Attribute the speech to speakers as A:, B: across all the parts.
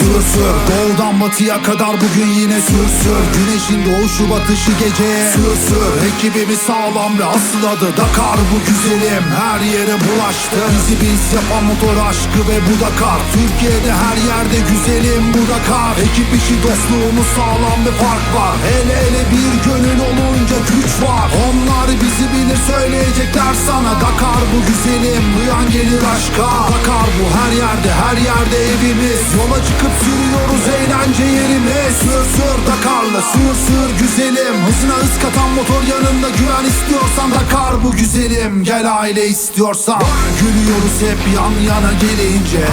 A: Sür sürsür Doğudan batıya kadar bugün yine sürsür Güneşin doğuşu batışı gece. Sürsür Ekibimiz sağlam ve asıl adı Dakar. Bu güzelim her yere bulaştı. Bizi biz yapan motor aşkı ve bu Dakar. Türkiye'de her yerde güzelim bu Dakar. Ekip işi dostluğumuz sağlam ve fark var. Hele hele bir gönül güzelim duyan gelir aşka. Dakar bu her yerde her yerde evimiz. Yola çıkıp sürüyoruz eğlence yerimiz. Sür sür Dakar'la sür sür güzelim. Hızına hız katan motor yanında güven istiyorsan Dakar bu güzelim. Gel aile istiyorsan. Gülüyoruz hep yan yana gelince.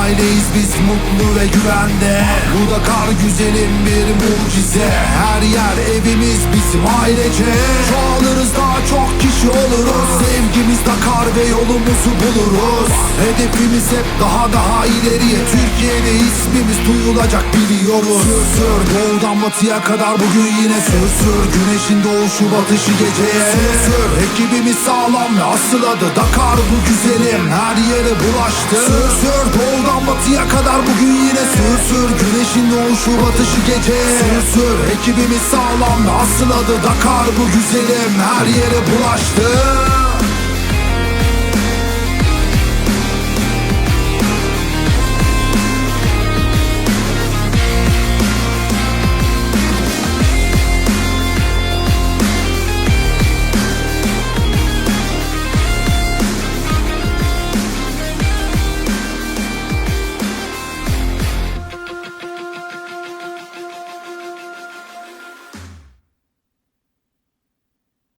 A: Aileyiz biz mutlu ve güvende. Bu Dakar güzelim bir mucize. Her yer evimiz bizim ailece. Çoğalırız daha çok kişi oluruz. Sevgimiz Dakar ve yolumuzu buluruz. Hedefimiz hep daha daha ileriye. Türkiye'de ismimiz duyulacak biliyoruz. Sür sür doğudan batıya kadar bugün yine sür. Güneşin doğuşu batışı geceye. Sür sür ekibimiz sağlam ve asıl adı Dakar bu güzelim. Her yere bulaştı. Sür sür doğudan batıya kadar bugün yine sür sür Güneşin doğuşu batışı geceye Sür sür ekibimiz sağlam. Asıl adı Dakar bu güzelim. Her yere bulaştı